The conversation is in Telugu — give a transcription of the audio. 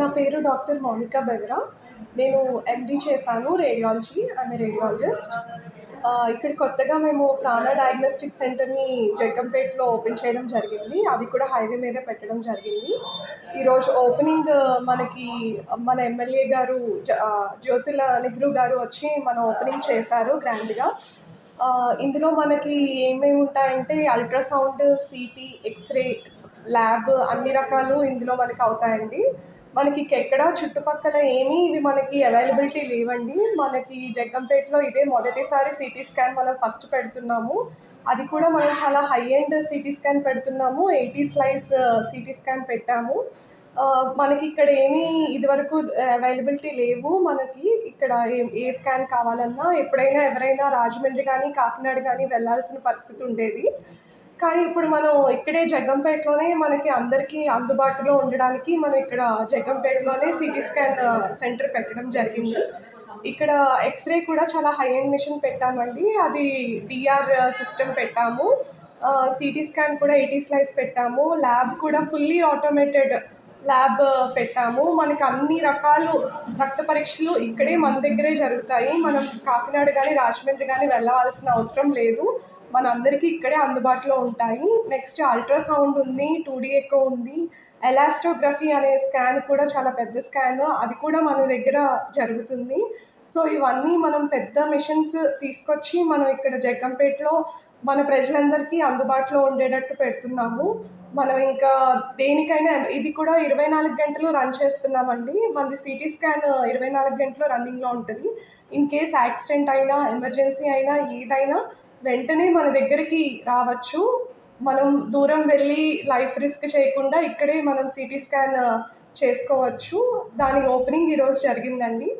నా పేరు డాక్టర్ మౌనిక బెవరా. నేను ఎండి చేశాను రేడియాలజీ ఐఎమ్ రేడియాలజిస్ట్ ఇక్కడ కొత్తగా మేము ప్రాణ డయాగ్నోస్టిక్ సెంటర్ని జగ్గంపేటలో ఓపెన్ చేయడం జరిగింది. అది కూడా హైవే మీద పెట్టడం జరిగింది. ఈరోజు ఓపెనింగ్ మనకి మన ఎమ్మెల్యే గారు జ్యోతుల నెహ్రూ గారు వచ్చి మన ఓపెనింగ్ చేశారు గ్రాండ్గా ఇందులో మనకి ఏమేమి ఉంటాయంటే అల్ట్రాసౌండ్ సిటీ ఎక్స్రే ల్యాబ్ అన్ని రకాలు ఇందులో మనకి అవుతాయండి. మనకి ఎక్కడ చుట్టుపక్కల ఏమీ ఇవి మనకి అవైలబిలిటీ లేవండి. మనకి జగ్గంపేటలో ఇదే మొదటిసారి సిటీ స్కాన్ మనం ఫస్ట్ పెడుతున్నాము. అది కూడా మనం చాలా హై ఎండ్ సిటీ స్కాన్ పెడుతున్నాము. ఎయిటీ స్లైస్ సిటీ స్కాన్ పెట్టాము. మనకి ఇక్కడ ఏమీ ఇదివరకు అవైలబిలిటీ లేవు. మనకి ఇక్కడ ఏ స్కాన్ కావాలన్నా ఎప్పుడైనా ఎవరైనా రాజమండ్రి కానీ కాకినాడ కానీ వెళ్ళాల్సిన పరిస్థితి ఉండేది. కానీ ఇప్పుడు మనం ఇక్కడే జగ్గంపేటలోనే మనకి అందరికీ అందుబాటులో ఉండడానికి మనం ఇక్కడ జగ్గంపేటలోనే సిటీ స్కాన్ సెంటర్ పెట్టడం జరిగింది. ఇక్కడ ఎక్స్రే కూడా చాలా హై ఎండ్ మిషన్ పెట్టామండి. అది డిఆర్ సిస్టమ్ పెట్టాము. సిటీ స్కాన్ కూడా ఎయిటీ స్లైస్ పెట్టాము. ల్యాబ్ కూడా ఫుల్లీ ఆటోమేటెడ్. ల్యాబ్ పెట్టాము. మనకు అన్ని రకాలు రక్త పరీక్షలు ఇక్కడే మన దగ్గరే జరుగుతాయి. మనం కాకినాడ కానీ రాజమండ్రి కానీ వెళ్ళవలసిన అవసరం లేదు. మన అందరికీ ఇక్కడే అందుబాటులో ఉంటాయి. నెక్స్ట్ అల్ట్రాసౌండ్ ఉంది టూ డీ ఉంది. ఎలాస్టోగ్రఫీ అనే స్కాన్ కూడా చాలా పెద్ద స్కాన్ అది కూడా మన దగ్గర జరుగుతుంది. సో ఇవన్నీ మనం పెద్ద మిషన్స్ తీసుకొచ్చి మనం ఇక్కడ జగ్గంపేటలో మన ప్రజలందరికీ అందుబాటులో ఉండేటట్టు పెడుతున్నాము. మనం ఇంకా దేనికైనా ఇది కూడా ఇరవై నాలుగు గంటలు రన్ చేస్తున్నామండి. మనది సిటీ స్కాన్ ఇరవై నాలుగు గంటలు రన్నింగ్లో ఉంటుంది. ఇన్ కేస్ యాక్సిడెంట్ అయినా ఎమర్జెన్సీ అయినా ఏదైనా వెంటనే మన దగ్గరికి రావచ్చు. మనం దూరం వెళ్ళి లైఫ్ రిస్క్ చేయకుండా ఇక్కడే మనం సిటీ స్కాన్ చేసుకోవచ్చు. దాని ఓపెనింగ్ ఈరోజు జరిగిందండి.